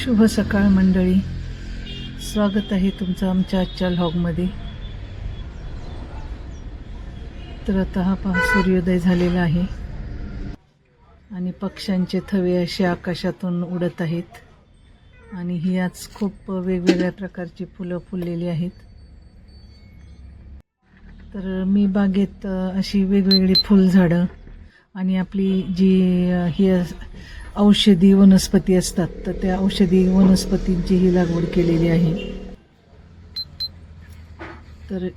शुभ सकाळ मंडळी. स्वागत आहे तुमचं आमच्या आजच्या लॉगमध्ये तर आता हा पहा सूर्योदय झालेला आहे. आणि पक्ष्यांचे थवे असे आकाशातून उडत आहेत. आणि ही आज खूप वेगवेगळ्या प्रकारची फुलं फुललेली आहेत. तर मी बागेत अशी वेगवेगळी फुलझाडं आणि आपली जी ही अस- औषधी वनस्पती असतात तर त्या औषधी वनस्पतींची ही लागवड केलेली आहे. तर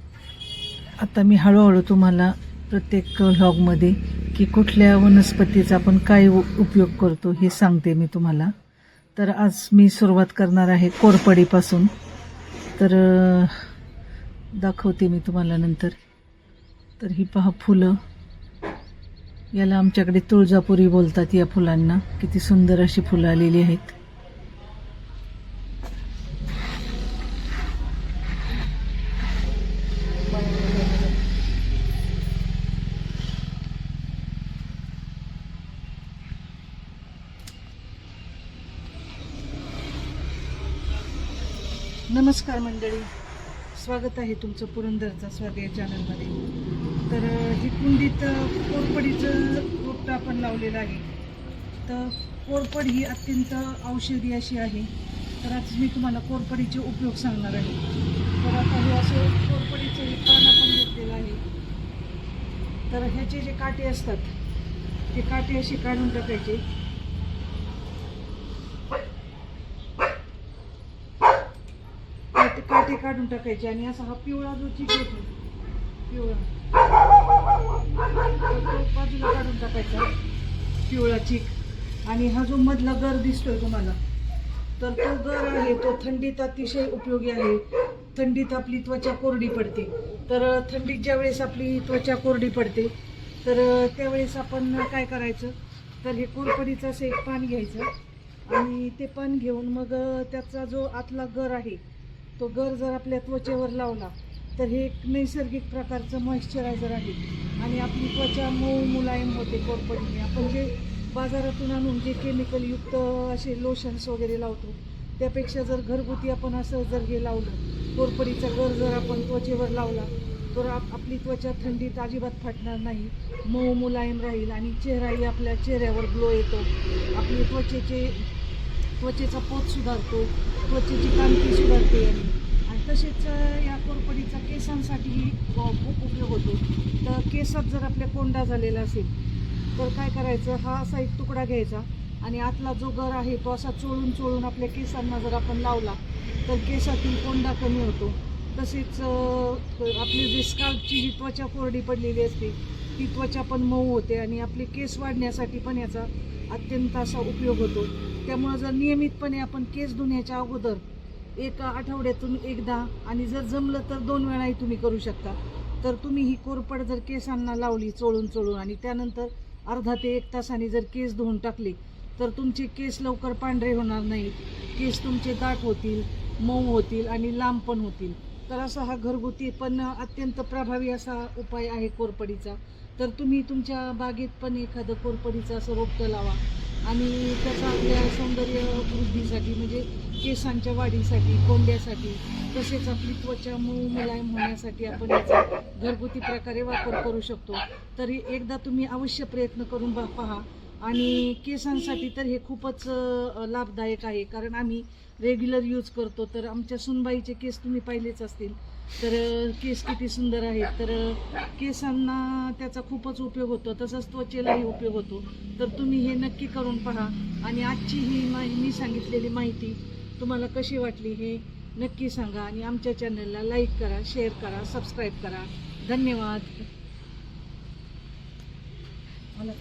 आता मी हळूहळू तुम्हाला प्रत्येक व्लॉगमध्ये की कुठल्या वनस्पतीचा आपण काय उ- उपयोग करतो हे सांगते मी तुम्हाला. तर आज मी सुरुवात करणार आहे कोरपडीपासून. तर दाखवते मी तुम्हाला नंतर. तर ही पहा फुलं. याला आमच्याकडे तुळजापुरी बोलतात या फुलांना. किती सुंदर अशी फुलं आलेली आहेत. नमस्कार मंडळी. स्वागत आहे तुमचं पुरंदरचा स्वाद या चॅनलमध्ये तर जी ही कुंडीत कोरपडीचं रोपटं आपण लावलेलं आहे. तर कोरपड ही अत्यंत औषधी अशी आहे. तर आज मी तुम्हाला कोरपडीचे उपयोग सांगणार आहे. तर आता हे असे कोरपडीचं हे पान आपण घेतलेलं आहे. तर ह्याचे जे काटे असतात ते काटे असे काढून टाकायचे. काटे काढून टाकायचे आणि असा हा पिवळा जो चिक येतो पिवळा. बाजूला काढून टाकायचा. पिवळा चीक. आणि हा जो मधला गर दिसतोय तुम्हाला तर तो गर आहे तो थंडीत अतिशय उपयोगी आहे. थंडीत आपली त्वचा कोरडी पडते. तर थंडीत ज्या वेळेस आपली त्वचा कोरडी पडते तर त्यावेळेस आपण काय करायचं? तर हे कोरपडीचं असं एक पान घ्यायचं. आणि ते पान घेऊन मग त्याचा जो आतला गर आहे तो गर जर आपल्या त्वचेवर लावला तर हे एक नैसर्गिक प्रकारचं मॉइश्चरायझर आहे. आणि आपली त्वचा मऊ मुलायम होते कोरपडीने आपण जे बाजारातून आणून जे केमिकलयुक्त असे लोशन्स वगैरे लावतो त्यापेक्षा जर घरगुती आपण असं जर हे लावलं कोरपडीचा गर जर आपण त्वचेवर लावला तर आप आपली त्वचा थंडीत अजिबात फाटणार नाही. मऊ मुलायम राहील आणि चेहराही आपल्या चेहऱ्यावर ग्लो येतो. आपली त्वचेचे त्वचेचा पोत सुधारतो. त्वचेची कांती सुधारते. आणि तसेच या कोरपडीचा केसांसाठीही खूप उपयोग होतो. तर केसात जर आपल्या कोंडा झालेला असेल तर काय करायचं? हा असा एक तुकडा घ्यायचा आणि आतला जो गर आहे तो असा चोळून चोळून आपल्या केसांना जर आपण लावला तर केसातील कोंडा कमी होतो. तसेच आपली जी स्काल्पची जी त्वचा कोरडी पडलेली असते ती त्वचा पण मऊ होते आणि आपले केस वाढण्यासाठी पण याचा अत्यंत असा उपयोग होतो. त्यामुळं जर नियमितपणे आपण केस धुण्याच्या अगोदर एक आठवड्यातून एकदा आणि जर जमलं तर दोन वेळाही तुम्ही करू शकता. तर तुम्ही ही कोरपड जर केसांना लावली चोळून चोळून आणि त्यानंतर अर्धा ते एक तासाने जर केस धुवून टाकले तर तुमचे केस लवकर पांढरे होणार नाहीत केस तुमचे दाट होतील मऊ होतील आणि लांब पण होतील. तर असा हा घरगुती पण अत्यंत प्रभावी असा उपाय आहे कोरपडीचा. तर तुम्ही तुमच्या बागेत पण एखादं कोरपडीचं असं रोपटं लावा. आणि त्याचा आपल्या सौंदर्य वृद्धीसाठी म्हणजे केसांच्या वाढीसाठी कोंड्यासाठी तसेच आपली त्वचा मऊ मुलायम होण्यासाठी आपण याचा घरगुती प्रकारे वापर करू शकतो. तरी एकदा तुम्ही अवश्य प्रयत्न करून बा- पहा. आणि केसांसाठी तर हे खूपच लाभदायक आहे. कारण आम्ही रेग्युलर यूज करतो. तर आमच्या सुनबाईचे केस तुम्ही पाहिलेच असतील. तर केस किती सुंदर आहेत. तर केसांना त्याचा खूपच उपयोग होतो. तसंच त्वचेलाही उपयोग होतो. तर तुम्ही हे नक्की करून पहा. आणि आजची ही माहि मी सांगितलेली माहिती तुम्हाला कशी वाटली हे नक्की सांगा. आणि आमच्या चॅनलला लाईक करा शेअर करा सबस्क्राईब करा. धन्यवाद. मला